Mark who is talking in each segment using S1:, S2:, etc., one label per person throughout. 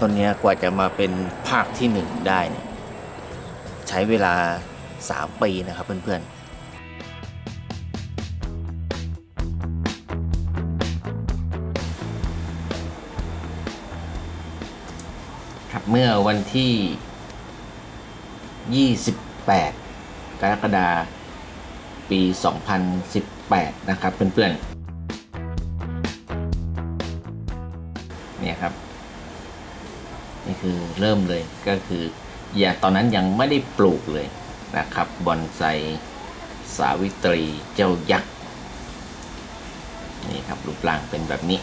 S1: ต้นนี้กว่าจะมาเป็นภาคที่หนึ่งได้เนี่ยใช้เวลา 3 ปีนะครับเพื่อนๆครับเมื่อวันที่ 28 กรกฎาคม ปี 2018 นะครับเพื่อนๆ คือเริ่มเลยก็คือ อย่าตอนนั้นยังไม่ได้ปลูกเลยนะครับบอนไซสาวิตรีเจ้ายักษ์นี่ครับรูปร่างเป็นแบบนี้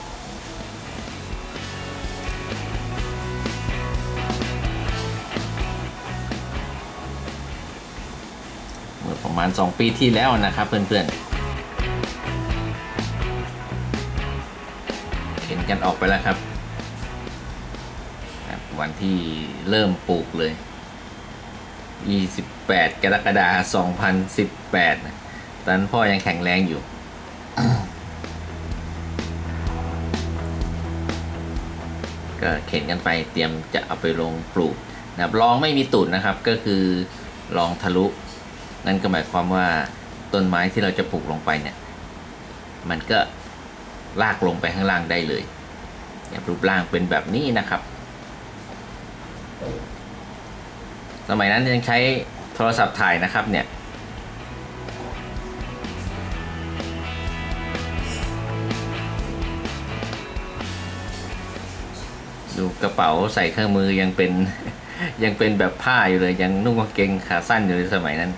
S1: เมื่อประมาณ 2 ปีที่แล้วนะครับ เพื่อนๆเห็นกันออกไปแล้วครับ วันที่เริ่มปลูกเลย 28 กรกฎาคม 2018นะตอนพ่อยังแข็งแรงอยู่ ก็เข็นกันไปเตรียมจะเอาไปลงปลูกนะครับลองไม่มีตุ่นนะครับก็คือลองทะลุ นั่นก็หมายความว่าต้นไม้ที่เราจะปลูกลงไปเนี่ย มันก็ลากลงไปข้างล่างได้เลยรูปร่างเป็นแบบนี้นะครับ สมัยนั้นยังใช้โทรศัพท์ถ่ายนะครับเนี่ยดูกระเป๋าใส่เครื่องมือยังเป็นยังเป็นแบบผ้าอยู่เลยยังนุ่งกางเกงขาสั้นอยู่ในสมัยนั้น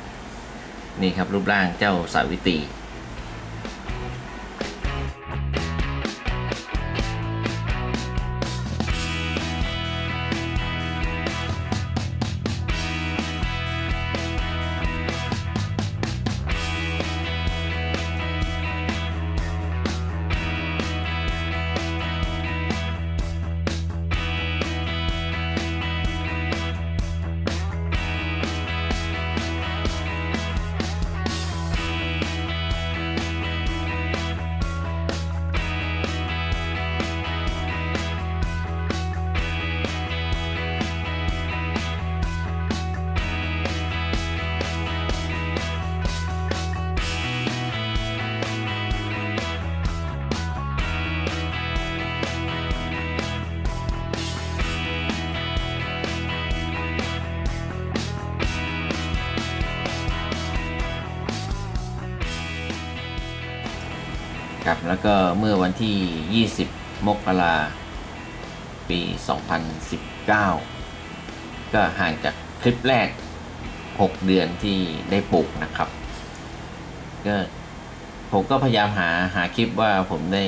S1: นี่ครับรูปร่างเจ้าสาวิตรี แล้วก็เมื่อวันที่ 20 มกราปี 2019 ก็ห่างจากคลิปแรก 6 เดือนที่ได้ปลูกนะครับ ก็ผมก็พยายามหาหาคลิปว่าผมได้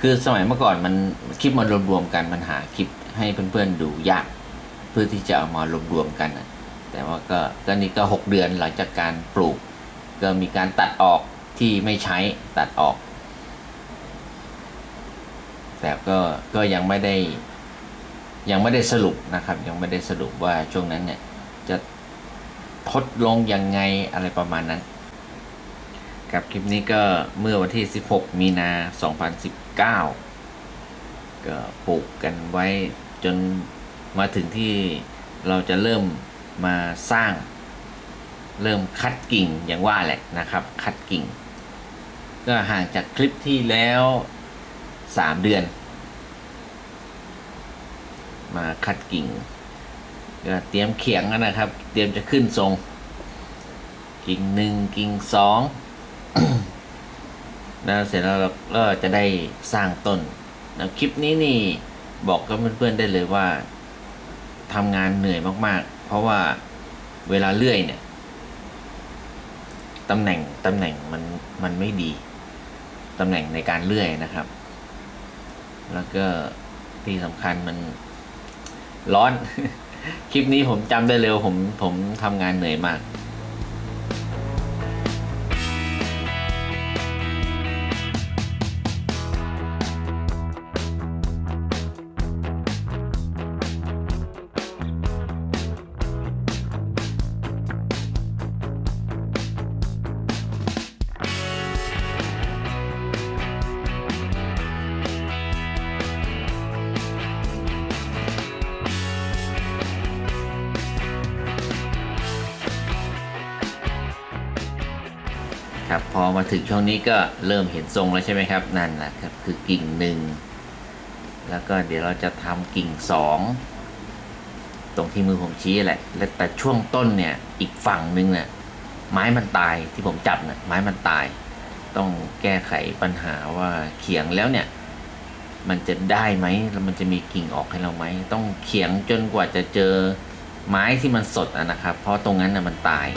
S1: คือสมัยเมื่อก่อนมันคลิปมันรวมๆกันมันหาคลิปให้เพื่อนๆดูยาก เพื่อที่จะเอามารวมๆกันนะแต่ว่าก็ก็นี่ก็ 6 เดือนหลังจากการปลูก ก็มีการตัดออกที่ไม่ใช้ตัดออก แต่ก็ก็ยังไม่ได้ยังไม่ได้สรุปนะครับ ยังไม่ได้สรุปว่าช่วงนั้นเนี่ยจะทดลงยังไงอะไรประมาณนั้น กับคลิปนี้ก็เมื่อวันที่ 16 มีนา 2019 ก็ปลูกกันไว้จนมาถึงที่เราจะเริ่มมาสร้าง เริ่มคัดกิ่งอย่างว่าแหละนะครับ คัดกิ่ง ก็ห่างจากคลิปที่แล้ว สามเดือน มาคัดกิ่งเตรียมเขียงนะครับ เตรียมจะขึ้นทรง กิ่งหนึ่งกิ่งสองแล้วเสร็จแล้วเราก็จะได้สร้างต้นแล้วคลิปนี้นี่บอกกับเพื่อนๆได้เลยว่าทำงานเหนื่อยมากๆ เพราะว่าเวลาเลื่อยเนี่ยตำแหน่งตำแหน่งมันมันไม่ดีตำแหน่งในการเลื่อยนะครับ แล้วก็ที่สำคัญมันร้อน คลิปนี้ผมจำได้เร็วผมผมทำงานเหนื่อยมาก ครับพอมาถึงช่วงนี้ก็เริ่มเห็นทรงแล้วใช่ไหมครับนั่นแหละครับคือกิ่งหนึ่งแล้วก็เดี๋ยวเราจะทำกิ่งสองตรงที่มือผมชี้แหละและแต่ช่วงต้นเนี่ยอีกฝั่งหนึ่งเนี่ยไม้มันตายที่ผมจับเนี่ยไม้มันตาย ต้องแก้ไขปัญหาว่าเขียงแล้วเนี่ยมันจะได้ไหมแล้วมันจะมีกิ่งออกให้เราไหมต้องเขียงจนกว่าจะเจอไม้ที่มันสดอะนะครับ เพราะตรงนั้นน่ะมันตาย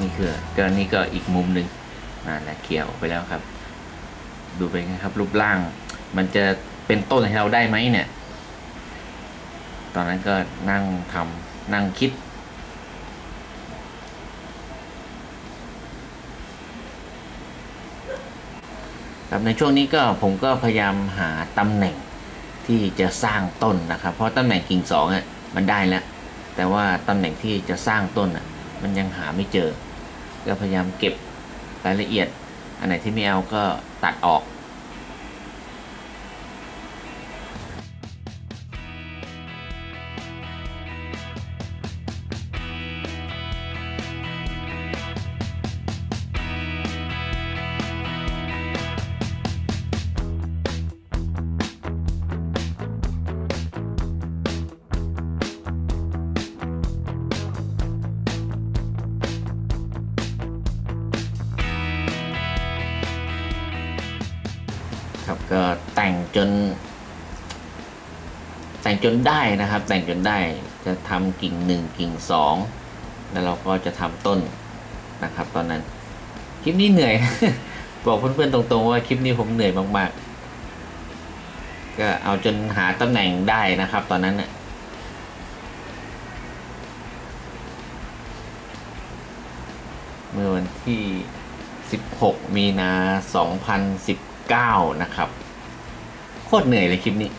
S1: นี่คือก็นี่ก็อีกมุมหนึ่งนั่นแหละเขียวไปแล้วครับ ดูเป็นไงครับ รูปร่าง มันจะเป็นต้นให้เราได้ไหมเนี่ย ตอนนั้นก็นั่งทำนั่งคิดครับในช่วงนี้ก็ผมก็พยายามหาตำแหน่งที่จะสร้างต้นนะครับ เพราะตำแหน่งกิ่งสองอะมันได้แล้วแต่ว่าตำแหน่งที่จะสร้างต้นอะ มันยังหาไม่เจอ ก็พยายามเก็บรายละเอียด อันไหนที่ไม่เอาก็ตัดออก ก็แต่งจน แต่งจนได้นะครับ แต่งจนได้จะทำกิ่งหนึ่งกิ่งสองแล้วเราก็จะทำต้นนะครับ ตอนนั้น คลิปนี้เหนื่อย บอกเพื่อนๆตรงๆว่าคลิปนี้ผมเหนื่อยมากๆ ก็เอาจนหาตำแหน่งได้นะครับ ตอนนั้นเนี่ยเมื่อวันที่ 16 มีนา 2019 นะครับ โคตรเหนื่อยเลยคลิปนี้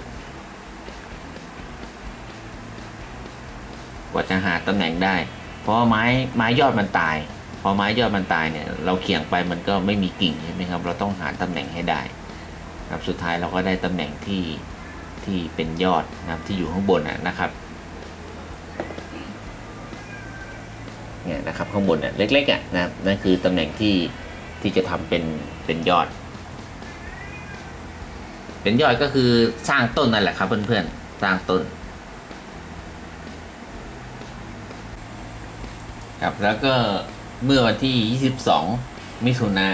S1: กว่าจะหาตำแหน่งได้ เพราะไม้ไม้ยอดมันตาย พอไม้ยอดมันตายเนี่ย เราเขี่ยงไปมันก็ไม่มีกิ่งใช่ไหมครับ เราต้องหาตำแหน่งให้ได้ ครับสุดท้ายเราก็ได้ตำแหน่งที่ที่เป็นยอดนะครับที่อยู่ข้างบนนะนะครับเนี่ยนะครับข้างบนเนี่ยเล็กๆอะนะครับนั่นคือตำแหน่งที่ที่จะทำเป็นเป็นยอด เป็นยอดก็คือสร้างต้นนั่นแหละครับ เพื่อนๆ สร้างต้น ครับแล้วก็เมื่อวันที่ 22 มิถุนา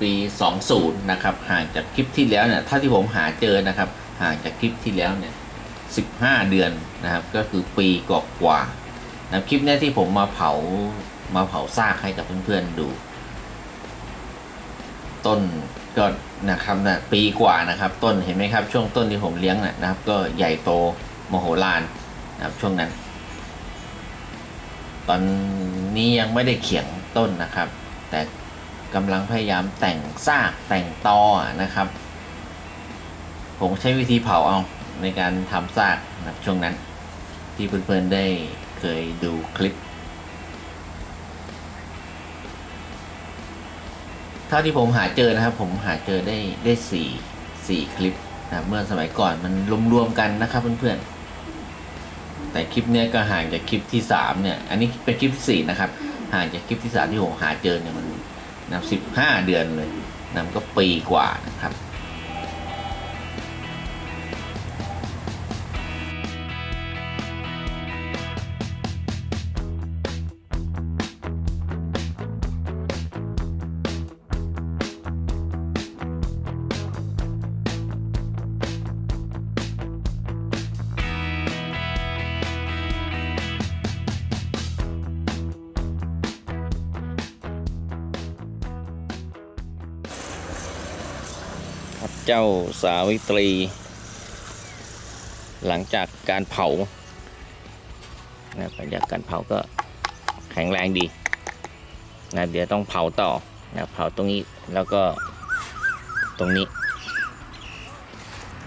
S1: ปี 20 นะครับ ห่างจากคลิปที่แล้วเนี่ยเท่าที่ผมหาเจอนะครับ ห่างจากคลิปที่แล้วเนี่ย 15 เดือนนะครับ ก็คือปีกกว่านะครับคลิปเนี้ยที่ผมมาเผามาเผาซากให้กับเพื่อนๆดู ต้น ก็นะครับนะปีกว่านะครับต้นเห็นไหมครับ ช่วงต้นที่ผมเลี้ยงน่ะนะครับ ก็ใหญ่โตมโหฬารนะครับช่วงนั้น ตอนนี้ยังไม่ได้เขียงต้นนะครับ แต่กำลังพยายามแต่งซากแต่งตอนะครับ ผมใช้วิธีเผาเอาในการทำซากนะครับช่วงนั้น ที่เพื่อนๆได้เคยดูคลิป เท่าที่ผมหาเจอนะครับ ผมหาเจอได้ได้สี่สี่คลิปนะเมื่อสมัยก่อนมันรวมๆกันนะครับเพื่อนๆ แต่คลิปเนี้ยก็ห่างจากคลิปที่สามเนี่ย อันนี้เป็นคลิปที่สี่นะครับ ห่างจากคลิปที่สามที่ผมหาเจอเนี่ยมันนับสิบห้าเดือนเลยนับก็ปีกว่านะครับ เจ้าสาวิตรี หลังจากการเผานะหลังจากการเผาก็แข็งแรงดีนะเดี๋ยวต้องเผาต่อนะเผาตรงนี้แล้วก็ตรงนี้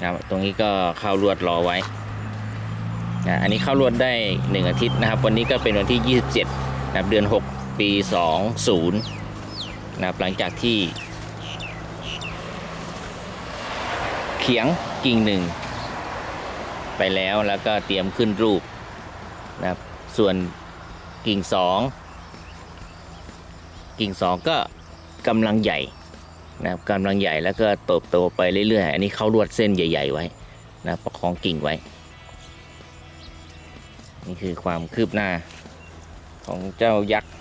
S1: นะตรงนี้ก็เข้าลวดรอไว้นะอันนี้เข้าลวดได้หนึ่งอาทิตย์นะครับ วันนี้ก็เป็นวันที่ 27นะครับเดือน 6 ปี 20นะครับหลังจากที่ เขียงกิ่งหนึ่ง ไปแล้วแล้วก็เตรียมขึ้นรูปนะครับส่วนกิ่งสองกิ่งสองก็กำลังใหญ่นะครับกำลังใหญ่แล้วก็โตโตไปเรื่อยๆ อันนี้เขาลวดเส้นใหญ่ ๆ ไว้นะประคองกิ่งไว้ นี่คือความคืบหน้าของเจ้ายักษ์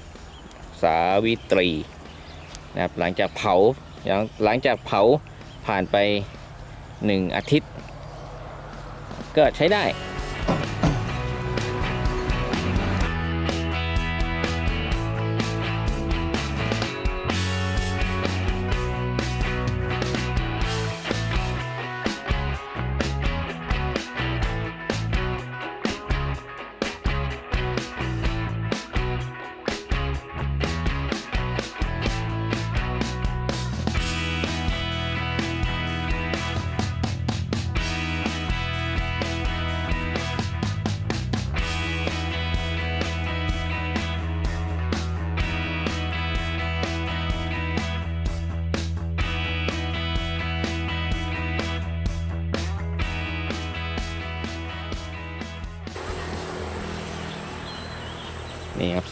S1: สาวิตรีนะครับหลังจากเผาหลังจากเผาผ่านไป หนึ่งอาทิตย์ ก็ใช้ได้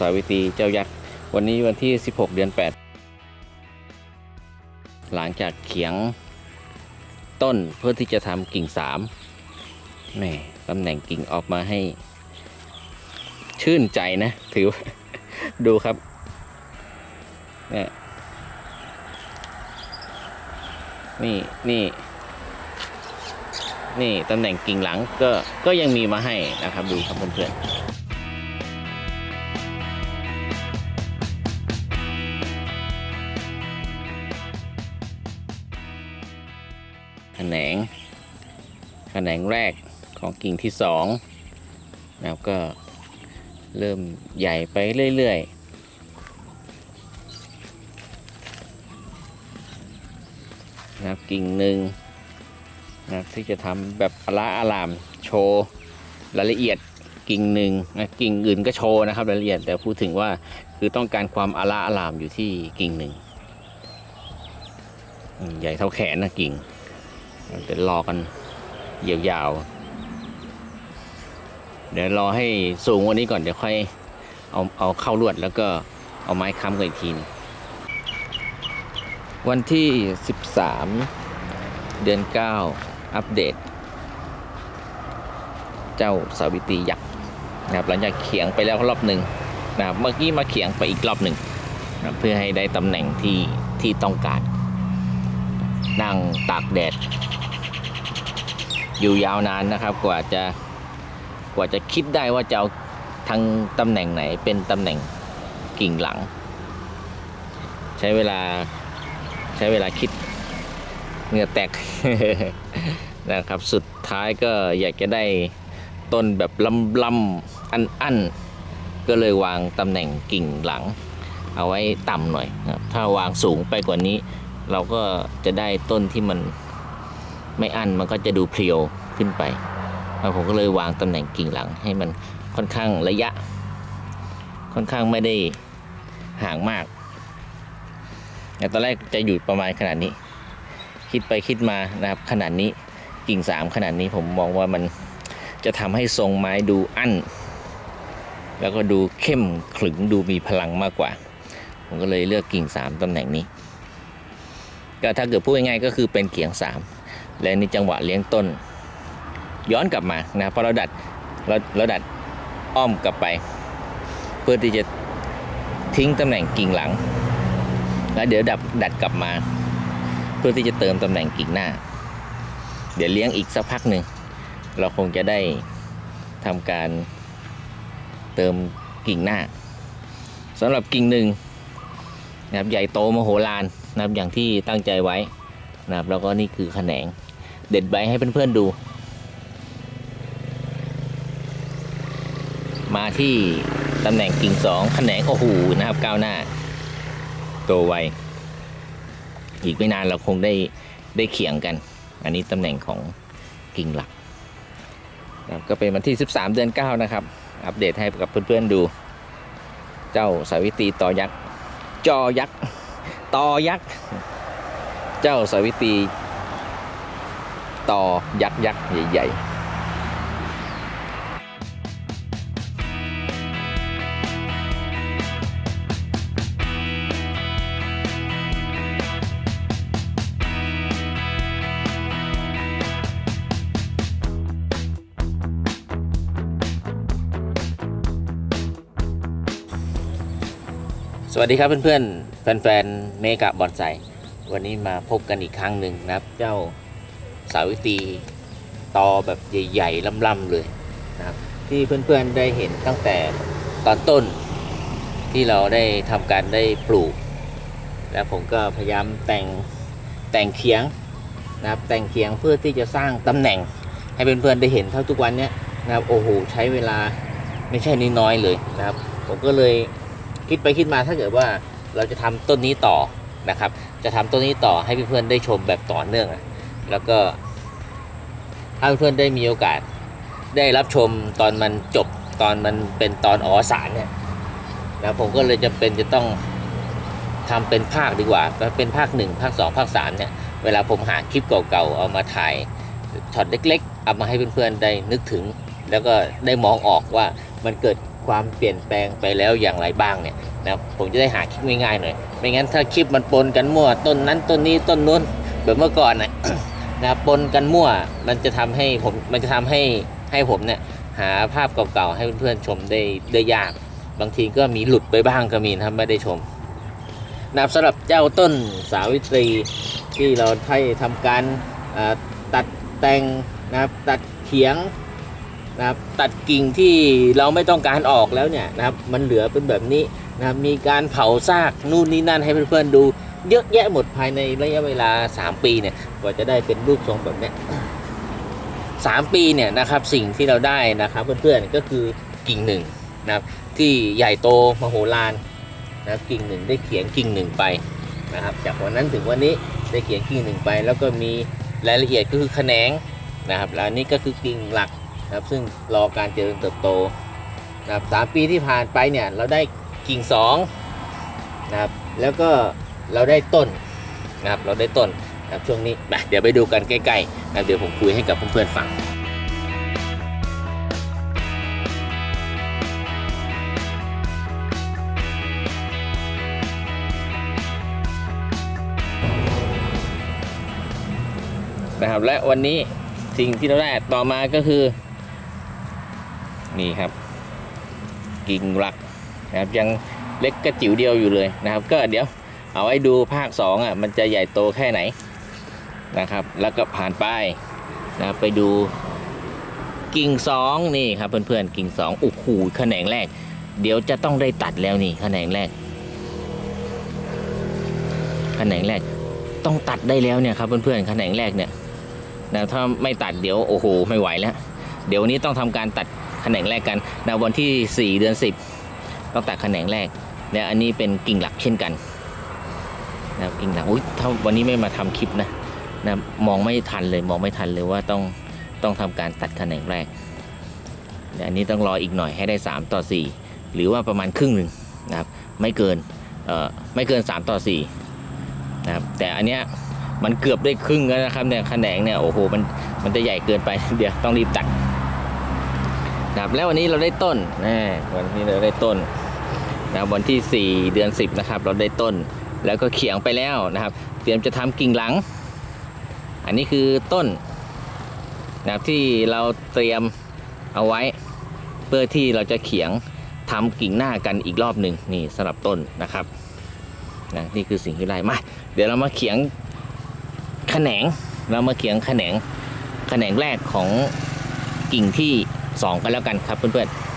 S1: สาวิตรีเจ้ายักษ์ วันนี้วันที่ 16 เดือน 8 หลังจากเขียงต้นเพื่อที่จะทำกิ่งสามแม่ตำแหน่งกิ่งออกมาให้ ชื่นใจนะ ถือว่าดูครับนี่นี่นี่นี่ตำแหน่งกิ่งหลังก็ก็ยังมีมาให้นะครับดูครับเพื่อนๆ นงแรกของกิ่งที่สองแล้วก็เริ่มใหญ่ไปเรื่อยๆนะครับกิ่งหนึ่งนะครับที่จะทำแบบอละอารามโชว์รายละเอียดกิ่งหนึ่งนะกิ่งอื่นก็โชว์นะครับรายละเอียดแต่พูดถึงว่าคือต้องการความอละอารามอยู่ที่กิ่งหนึ่งใหญ่เท่าแขนนะกิ่งเดี๋ยวรอกัน ยาวๆ เดี๋ยวรอให้สูงกวันนี้ก่อนเดี๋ยวค่อยเอาเอาเข้าลวดแล้วก็เอาไม้ค้ำกันอีกทีนึงวันที่ 13 เดือน 9 อัปเดต เจ้าสาวิตรียักษ์นะครับหลังจากเขียงไปแล้วรอบหนึ่งนะครับเมื่อกี้มาเขียงไปอีกรอบหนึ่งนะครับเพื่อให้ได้ตำแหน่งที่ที่ต้องการ นั่งตากแดด อยู่ยาวนานนะครับ กว่าจะกว่าจะคิดได้ว่าจะเอาทางตำแหน่งไหนเป็นตำแหน่งกิ่งหลัง ใช้เวลาใช้เวลาคิดเหงื่อแตกนะครับ สุดท้ายก็อยากจะได้ต้นแบบลำลำอันอันก็เลยวางตำแหน่งกิ่งหลัง เอาไว้ต่ำหน่อยครับถ้าวางสูงไปกว่านี้ เราก็จะได้ต้นที่มัน ไม่อั้นมันก็จะดูเพรียวขึ้นไปแล้วผมก็เลยวางตำแหน่งกิ่งหลังให้มันค่อนข้างระยะ ค่อนข้างไม่ได้ห่างมากแต่ตอนแรกจะอยู่ประมาณขนาดนี้ คิดไปคิดมานะครับขนาดนี้กิ่งสามขนาดนี้ผมมองว่ามันจะทำให้ทรงไม้ดูอั้น แล้วก็ดูเข้มขลึงดูมีพลังมากกว่า ผมก็เลยเลือกกิ่งสามตำแหน่งนี้ ก็ถ้าเกิดพูดง่ายๆก็คือเป็นเขียงสาม และนี่จังหวะเลี้ยงต้น ย้อนกลับมานะเพราะเราดัดเราเราดัดอ้อมกลับไป เพื่อที่จะทิ้งตำแหน่งกิ่งหลัง แล้วเดี๋ยวดับดัดกลับมา เพื่อที่จะเติมตำแหน่งกิ่งหน้า เดี๋ยวเลี้ยงอีกสักพักหนึ่งเราคงจะได้ทำการเติมกิ่งหน้าสำหรับกิ่งหนึ่งนะครับใหญ่โตมโหฬารนะครับอย่างที่ตั้งใจไว้นะครับแล้วก็นี่คือแขนง เด็ดใบให้เพื่อนๆดู มาที่ตำแหน่งกิ่งสองแขนงโอ้โหนะครับก้าวหน้า โตไว อีกไม่นานเราคงได้ได้เขียงกัน อันนี้ตำแหน่งของกิ่งหลักครับก็เป็นวันที่ 13 เดือน 9 นะครับ อัปเดตให้กับเพื่อนๆดู เจ้าสาวิตรีต่อยักษ์ จอยักษ์ ต่อยักษ์ เจ้าสาวิตรี ต่อยักษ์ยักษ์ใหญ่ๆสวัสดีครับเพื่อนๆ แฟนๆ เมกะบอนไซวันนี้มาพบกันอีกครั้งหนึ่งนะครับ เจ้า สาวิตรีตอแบบใหญ่ๆล่ำๆเลยนะครับที่เพื่อนๆได้เห็นตั้งแต่ตอนต้นที่เราได้ทำการได้ปลูก แล้วผมก็พยายามแต่งแต่งเคียงนะครับแต่งเคียงเพื่อที่จะสร้างตำแหน่ง ให้เพื่อนๆได้เห็นเท่าทุกวันเนี้ยนะครับโอ้โหใช้เวลาไม่ใช่น้อยเลยนะครับ ผมก็เลยคิดไปคิดมาถ้าเกิดว่าเราจะทำต้นนี้ต่อนะครับ จะทำต้นนี้ต่อให้เพื่อนๆได้ชมแบบต่อเนื่องอะ แล้วก็ถ้าเพื่อนได้มีโอกาส ได้รับชมตอนมันจบตอนมันเป็นตอนอวสานเนี่ยนะผมก็เลยจะเป็นจะต้องทำเป็นภาคดีกว่าเป็นภาคหนึ่งภาคสองภาคสามเนี่ยเวลาผมหาคลิปเก่าๆเอามาถ่ายช็อตเล็กๆ เอามาให้เพื่อนๆได้นึกถึง แล้วก็ได้มองออกว่ามันเกิดความเปลี่ยนแปลงไปแล้วอย่างไรบ้างเนี่ยนะผมจะได้หาคลิปง่ายๆหน่อยไม่งั้นถ้าคลิปมันปนกันมั่วต้นนั้นต้นนี้ต้นนู้นแบบเมื่อก่อนนะ นะครับปนกันมั่วมันจะทำให้ผมมันจะทำให้ให้ผมเนี่ยหาภาพเก่าๆให้เพื่อนๆชมได้ได้ยาก บางทีก็มีหลุดไปบ้างก็มีนะครับไม่ได้ชมนะครับสำหรับเจ้าต้นสาวิตรีที่เราให้ทำการตัดแต่งนะครับตัดเขียงนะครับตัดกิ่งที่เราไม่ต้องการออกแล้วเนี่ยนะครับมันเหลือเป็นแบบนี้นะครับมีการเผาซากนู่นนี่นั่นให้เพื่อนๆดู เยอะแยะหมดภายในระยะเวลา 3 ปีเนี่ยกว่าจะได้เป็นรูปทรงแบบเนี้ยสามปีเนี่ยนะครับสิ่งที่เราได้นะครับเพื่อนๆก็คือกิ่งหนึ่งนะครับที่ใหญ่โตมโหฬารนะครับกิ่งหนึ่งได้เขียนกิ่งหนึ่งไปนะครับ จากวันนั้นถึงวันนี้ได้เขียนกิ่งหนึ่งไป แล้วก็มีรายละเอียดก็คือแขนงนะครับแล้วนนี้ก็คือกิ่งหลักนะครับซึ่งรอการเจริญเติบโตนะครับสามปีที่ผ่านไปเนี่ยเราได้กิ่งสองนะครับแล้วก็ เราได้ต้นนะครับเราได้ต้นนะครับช่วงนี้เดี๋ยวไปดูกันใกล้ๆนะเดี๋ยวผมคุยให้กับเพื่อนๆฟังนะครับและวันนี้สิ่งที่เราได้ต่อมาก็คือ นี่ครับ กิ่งหลักนะครับยังเล็กกระจิ๋วเดียวอยู่เลยนะครับ ก็เดี๋ยว เอาไว้ดูภาค2อะมันจะใหญ่โตแค่ไหนนะครับ แล้วก็ผ่านไปนะไปดูกิ่งสองนี่ครับเพื่อนๆกิ่งสองโอ้โหแขนงแรก เดี๋ยวจะต้องได้ตัดแล้วนี่แขนงแรกแขนงแรกต้องตัดได้แล้วเนี่ยครับเพื่อนๆแขนงแรกเนี่ยนะถ้าไม่ตัดเดี๋ยวโอ้โหไม่ไหวแล้ว เดี๋ยวนี้ต้องทำการตัดแขนงแรกกันนะวันที่ 4 เดือน 10 ต้องตัดแขนงแรกเนี่ยอันนี้เป็นกิ่งหลักเช่นกัน นะครับกิ่งหลังอุ้ยถ้าวันนี้ไม่มาทำคลิปนะนะมองไม่ทันเลยมองไม่ทันเลยว่าต้องต้องทำการตัดแขนงแรกเดี๋ยวอันนี้ต้องรออีกหน่อยให้ได้ 3 ต่อ 4 หรือว่าประมาณครึ่งหนึ่งนะครับไม่เกินเอ่อไม่เกิน 3 ต่อ4นะครับแต่อันเนี้ยมันเกือบได้ครึ่งแล้วนะครับเนี่ยแขนงเนี่ยโอ้โหมันมันจะใหญ่เกินไปเดี๋ยวต้องรีบตัดนะครับแล้ววันนี้เราได้ต้นนะวันนี้เราได้ต้นนะวันที่ 4 เดือน 10 นะครับ เราได้ต้น แล้วก็เขียงไปแล้วนะครับ เตรียมจะทำกิ่งหลัง อันนี้คือต้นนะครับที่เราเตรียมเอาไว้ เพื่อที่เราจะเขียงทำกิ่งหน้ากันอีกรอบหนึ่งนี่สำหรับต้นนะครับนะนี่คือสิ่งที่ได้มาเดี๋ยวเรามาเขียงแขนงเรามาเขียงแขนงแขนงแรกของกิ่งที่สองกันแล้วกันครับเพื่อนๆ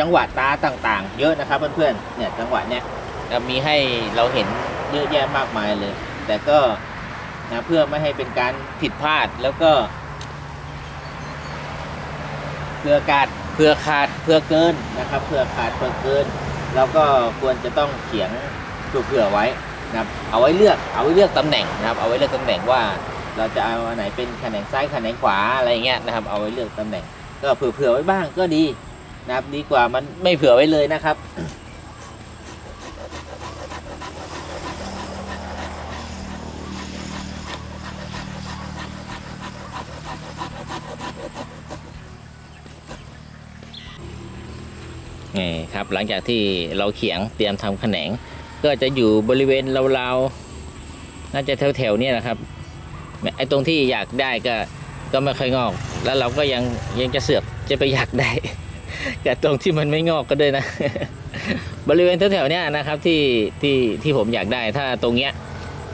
S1: จังหวะตาต่างๆ เยอะนะครับเพื่อนๆเนี่ยจังหวะเนี้ยมีให้เราเห็นเยอะแยะมากมายเลย แต่ก็นะเพื่อไม่ให้เป็นการผิดพลาดแล้วก็เพื่อการเพื่อขาดเพื่อเกินนะครับเพื่อขาดเพื่อเกินเราก็ควรจะต้องเขียงเผื่อไว้นะครับเอาไว้เลือกเอาไว้เลือกตำแหน่งนะครับ เอาไว้เลือกตำแหน่งว่า เราจะเอาอันไหนเป็นแขนงซ้ายแขนงขวาอะไรเงี้ยนะครับ เอาไว้เลือกตำแหน่ง ก็เผื่อๆไว้บ้างก็ดี นะครับ ดีกว่ามันไม่เผื่อไว้เลยนะครับ นี่ครับหลังจากที่เราเขียงเตรียมทำแขนง ก็จะอยู่บริเวณราวๆน่าจะแถวๆนี้นะครับไอ้ตรงที่อยากได้ก็ก็ไม่ค่อยงอก แล้วเราก็ยังยังจะเสือกจะไปอยากได้ แต่ตรงที่มันไม่งอกก็ด้วยนะ บริเวณแถวๆเนี้ยนะครับที่ที่ที่ผมอยากได้ถ้าตรงเนี้ย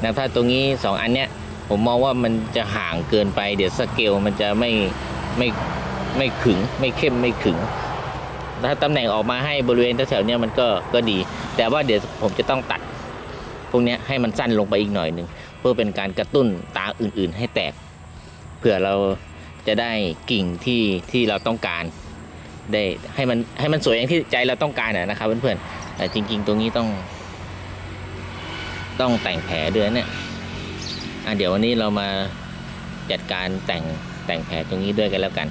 S1: นะถ้าตรงนี้สองอันเนี้ยผมมองว่ามันจะห่างเกินไป เดี๋ยวสเกลมันจะไม่ไม่ไม่ขึงไม่เข้มไม่ขึง ถ้าตำแหน่งออกมาให้บริเวณแถวๆเนี้ยมันก็ก็ดี แต่ว่าเดี๋ยวผมจะต้องตัดพวกนี้ให้มันสั้นลงไปอีกหน่อยหนึ่งเพื่อเป็นการกระตุ้นตาอื่นๆ ให้แตกเผื่อเราจะได้กิ่งที่ที่เราต้องการ ได้ให้มันให้มันสวยอย่างที่ใจเราต้องการนะครับเพื่อนๆแต่จริง ๆ ตรงนี้ต้อง ต้องแต่งแผลด้วยเนี่ยอะเดี๋ยววันนี้เรามาจัดการแต่งแต่งแผลตรงนี้ด้วยกันแล้วกัน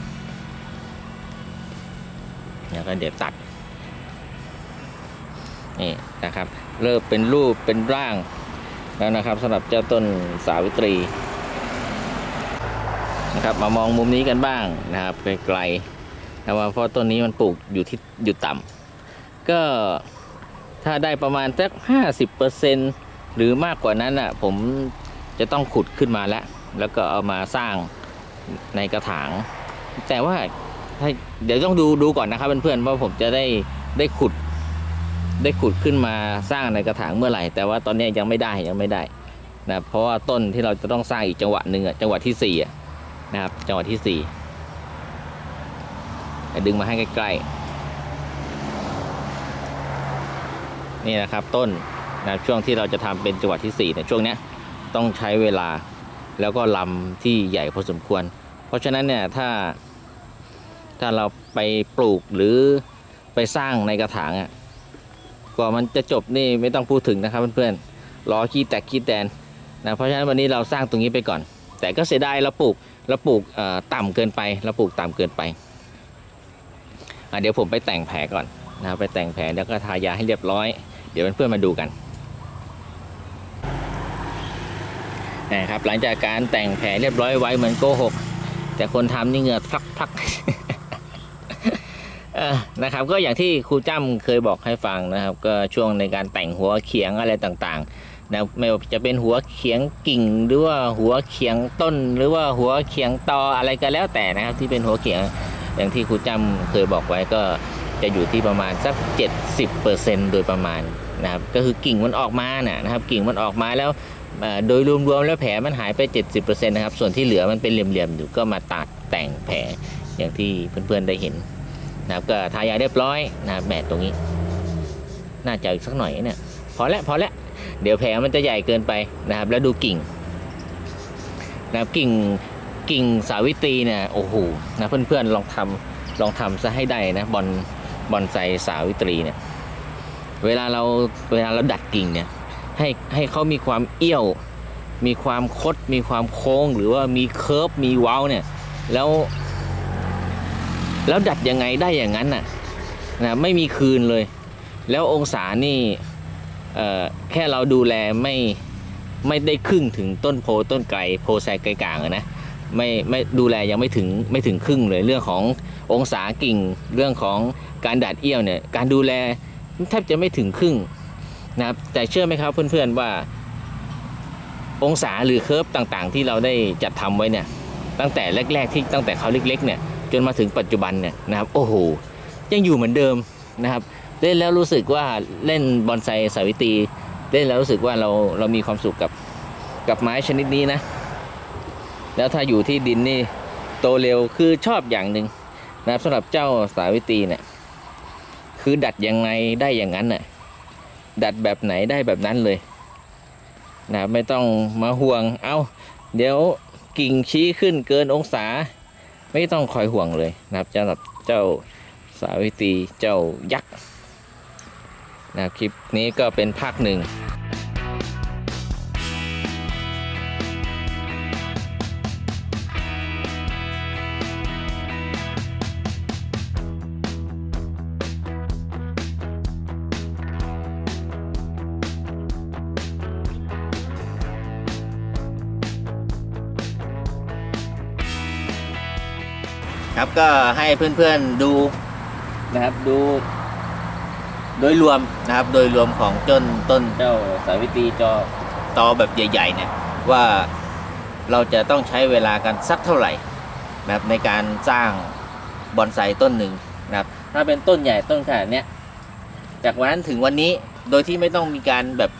S1: แล้วก็เดี๋ยวตัดนี่นะครับ เริ่มเป็นรูปเป็นร่างแล้วนะครับสำหรับเจ้าต้นสาวิตรีนะครับมามองมุมนี้กันบ้างนะครับไกลๆ นะว่าเพราะต้นนี้มันปลูกอยู่ที่อยู่ต่ำก็ถ้าได้ประมาณสักห้าสิบเปอร์เซ็นหรือมากกว่านั้นอะผมจะต้องขุดขึ้นมาแล้ว แล้วก็เอามาสร้างในกระถาง แต่ว่าถ้าเดี๋ยวต้องดูดูก่อนนะครับเพื่อนๆว่าผมจะได้ได้ขุด ได้ขุดขึ้นมาสร้างในกระถางเมื่อไหร่ แต่ว่าตอนนี้ยังไม่ได้ยังไม่ได้นะเพราะว่าต้นที่เราจะต้องสร้างอีกจังหวะหนึ่งอะจังหวะที่สี่อะนะครับจังหวะที่สี่ ดึงมาให้ใกล้ๆ นี่นะครับต้นนะช่วงที่เราจะทำเป็นจังหวะที่สี่เนี่ยช่วงนี้ต้องใช้เวลาแล้วก็ลำที่ใหญ่พอสมควร เพราะฉะนั้นเนี่ยถ้าถ้าเราไปปลูกหรือไปสร้างในกระถางอะกว่ามันจะจบนี่ไม่ต้องพูดถึงนะครับเพื่อนๆรอขี้แตกขี้แตนนะเพราะฉะนั้นวันนี้เราสร้างตรงนี้ไปก่อน แต่ก็เสียดายเราปลูกเราปลูกต่ำเกินไปเราปลูกต่ำเกินไป เดี๋ยวผมไปแต่งแผลก่อนนะครับไปแต่งแผลแล้วก็ทายาให้เรียบร้อย เดี๋ยวเพื่อนๆมาดูกันนะครับหลังจากการแต่งแผลเรียบร้อยไว้เหมือนโกหก แต่คนทำนี่เหงื่อพลักพลักนะครับก็อย่างที่ครูจ้ำเคยบอกให้ฟังนะครับ ก็ช่วงในการแต่งหัวเขียงอะไรต่างๆนะไม่ว่าจะเป็นหัวเขียงกิ่งหรือว่าหัวเขียงต้น หรือว่าหัวเขียงตออะไรก็แล้วแต่นะครับ ที่เป็นหัวเขียง อย่างที่ครูจ้ำเคยบอกไว้ก็จะอยู่ที่ประมาณสัก 70%โดยประมาณนะครับก็คือกิ่งมันออกมาน่ะนะครับกิ่งมันออกมาแล้วโดยรวมๆแล้วแผลมันหายไป 70%นะครับส่วนที่เหลือมันเป็นเหลี่ยมๆอยู่ก็มาตัดแต่งแผลอย่างที่เพื่อนๆได้เห็นนะครับก็ทายาเรียบร้อยนะครับแหมตรงนี้ น่าจะอีกสักหน่อยเนี่ยพอแล้วพอแล้วเดี๋ยวแผลมันจะใหญ่เกินไปนะครับแล้วดูกิ่งนะครับกิ่ง กิ่งสาวิตรีเนี่ยโอ้โหนะเพื่อนๆลองทำลองทำซะให้ได้นะบอลบอลไซสาวิตรีเนี่ยเวลาเราเวลาเราดัดกิ่งเนี่ยให้ให้เขามีความเอี้ยว มีความคด มีความโค้ง หรือว่ามีเคิร์ฟมีเว้าเนี่ยแล้ว แล้วดัดยังไงได้อย่างนั้นน่ะนะไม่มีคืนเลย แล้วองศานี่เออแค่เราดูแลไม่ไม่ได้ครึ่งถึงต้นโพต้นไกลโพไซไกลกลางนะ ไม่ไม่ดูแลยังไม่ถึงไม่ถึงครึ่งเลยเรื่องขององศากิ่ง เรื่องของการดัดเอี้ยวเนี่ยการดูแลแทบจะไม่ถึงครึ่งนะครับแต่เชื่อไหมครับเพื่อนๆว่า องศาหรือเคิร์ฟต่างๆ ที่เราได้จัดทำไว้เนี่ยตั้งแต่แรก ๆ ที่ตั้งแต่เขาเล็กๆเนี่ยจนมาถึงปัจจุบันเนี่ยนะครับโอ้โหยังอยู่เหมือนเดิมนะครับเล่นแล้วรู้สึกว่าเล่นบอนไซสาวิตีเล่นแล้วรู้สึกว่าเราเรามีความสุขกับกับไม้ชนิดนี้นะ แล้วถ้าอยู่ที่ดินนี่โตเร็วคือชอบอย่างหนึ่งนะครับสำหรับเจ้าสาวิตรีเนี่ยคือดัดยังไงได้อย่างนั้นน่ะดัดแบบไหนได้แบบนั้นเลยนะไม่ต้องมาห่วงเอา้าเดี๋ยวกิ่งชี้ขึ้นเกินองศา ไม่ต้องคอยห่วงเลยนะครับสำหรับเจ้าสาวิตรีเจ้ายักษ์นะคลิปนี้ก็เป็นภาคหนึ่ง ครับ ก็ให้เพื่อนๆดูนะครับดู โดยรวมนะครับ โดยรวมของต้นต้นเจ้าสาวิตรีจอตอแบบใหญ่ ๆ เนี่ยว่าเราจะต้องใช้เวลากันสักเท่าไหร่นะครับในการสร้างบอนไซต้นหนึ่งนะครับ ถ้าเป็นต้นใหญ่ต้นขนาดเนี้ยจากวันนั้นถึงวันนี้โดยที่ไม่ต้องมีการแบบ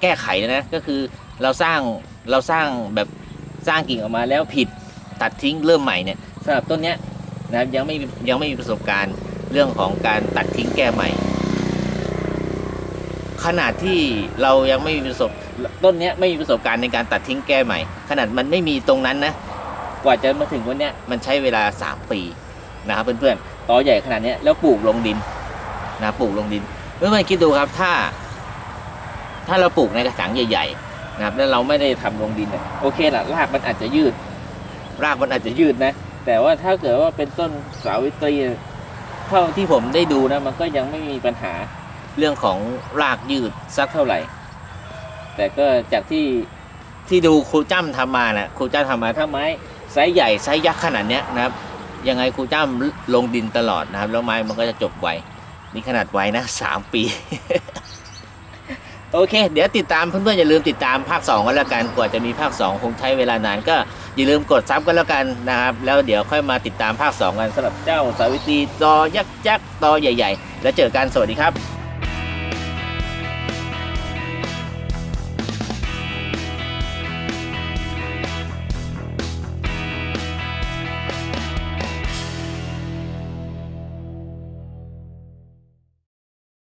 S1: แก้ไขนะก็คือเราสร้างเราสร้างแบบสร้างกิ่งออกมาแล้วผิดตัดทิ้งเริ่มใหม่เนี่ย สำหรับต้นเนี้ยนะครับยังไม่ยังไม่มีประสบการณ์เรื่องของการตัดทิ้งแก้ใหม่ ขนาดที่เรายังไม่มีประสบต้นเนี้ยไม่มีประสบการณ์ในการตัดทิ้งแก้ใหม่ ขนาดมันไม่มีตรงนั้นนะกว่าจะมาถึงวันเนี้ยมันใช้เวลา 3 ปีนะครับเพื่อนๆตอใหญ่ขนาดนี้แล้วปลูกลงดินนะปลูกลงดินเพื่อนๆคิดดูครับถ้า ถ้าเราปลูกในกระถางใหญ่ๆนะครับแล้วเราไม่ได้ทำลงดินโอเคละรากมันอาจจะยืด รากมันอาจจะยืดนะ แต่ว่าถ้าเกิดว่าเป็นต้นสาวิตรีเท่าที่ผมได้ดูนะ มันก็ยังไม่มีปัญหาเรื่องของรากยืดสักเท่าไหร่ แต่ก็จากที่ที่ดูครูจ้ำทำมานะครูจ้ำทำมาถ้าไม้ไซส์ใหญ่ไซส์ยักษ์ขนาดเนี้ยนะครับ ยังไงครูจ้ำลงดินตลอดนะครับ แล้วไม้มันก็จะจบไวนี่ขนาดไวนะสามปี โอเค เดี๋ยวติดตามเพื่อนๆอย่าลืมติดตามภาค2กันแล้วกันกว่าจะมีภาค 2 คงใช้เวลานานก็อย่าลืมกดซับกันแล้วกันนะครับแล้วเดี๋ยวค่อยมาติดตามภาค 2 กันสำหรับเจ้าสาวิตรีตอยักษ์ยักษ์ตอใหญ่ ๆ แล้วเจอกันสวัสดีครับ